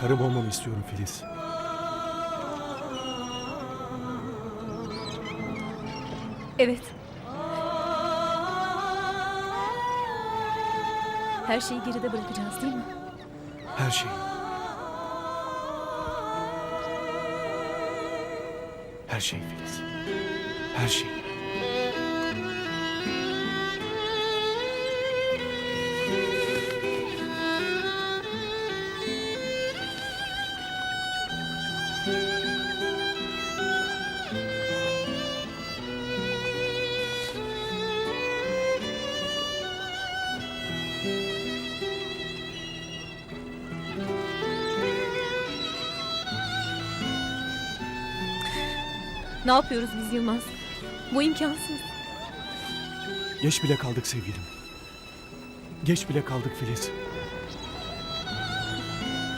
Karım olmanı istiyorum Filiz. Evet. Her şeyi geride bırakacağız değil mi? Her şeyi. Her şeyi Filiz. Her şeyi. Ne yapıyoruz biz Yılmaz? Bu imkansız. Geç bile kaldık sevgilim. Geç bile kaldık Filiz.